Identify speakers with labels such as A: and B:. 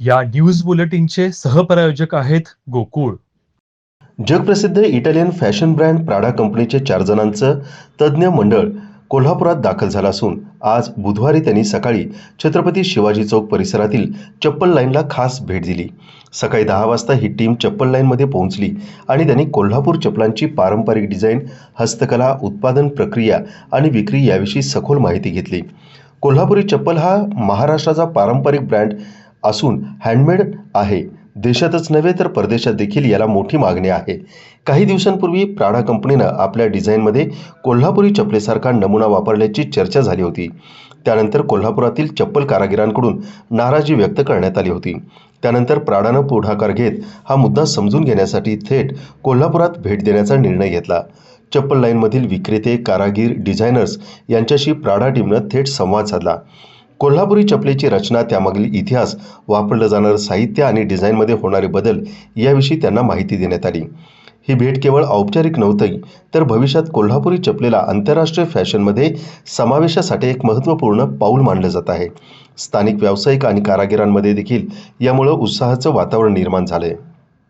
A: या न्यूज बुलेटिनचे सहप्रायोजक आहेत गोकुळ.
B: जगप्रसिद्ध इटालियन फॅशन ब्रँड प्राडा कंपनीचे चार जणांचं तज्ज्ञ मंडळ कोल्हापुरात दाखल झालं असून आज बुधवारी त्यांनी सकाळी छत्रपती शिवाजी चौक परिसरातील चप्पल लाईनला खास भेट दिली. सकाळी दहा वाजता ही टीम चप्पल लाईनमध्ये पोहोचली आणि त्यांनी कोल्हापूर चप्पलांची पारंपरिक डिझाईन हस्तकला उत्पादन प्रक्रिया आणि विक्री याविषयी सखोल माहिती घेतली. कोल्हापुरी चप्पल हा महाराष्ट्राचा पारंपरिक ब्रँड असून हँडमेड आहे. देशातच नव्हे तर परदेशात देखील याला मोठी मागणी आहे. काही दिवसांपूर्वी प्राडा कंपनीनं आपल्या डिझाईनमध्ये कोल्हापुरी चपलेसारखा नमुना वापरल्याची चर्चा झाली होती. त्यानंतर कोल्हापुरातील चप्पल कारागिरांकडून नाराजी व्यक्त करण्यात आली होती. त्यानंतर प्राडानं पुढाकार घेत हा मुद्दा समजून घेण्यासाठी थेट कोल्हापुरात भेट देण्याचा निर्णय घेतला. चप्पल लाईनमधील विक्रेते कारागीर डिझायनर्स यांच्याशी प्राडा टीमनं थेट संवाद साधला. कोल्हापुरी चपलेची रचना त्यामागील इतिहास वापरलं जाणारं साहित्य आणि डिझाईनमध्ये होणारे बदल याविषयी त्यांना माहिती देण्यात आली. ही भेट केवळ औपचारिक नव्हती तर भविष्यात कोल्हापुरी चपलेला आंतरराष्ट्रीय फॅशनमध्ये समावेशासाठी एक महत्त्वपूर्ण पाऊल मानलं जात आहे. स्थानिक व्यावसायिक आणि कारागिरांमध्ये देखील यामुळं उत्साहाचं वातावरण निर्माण झालं आहे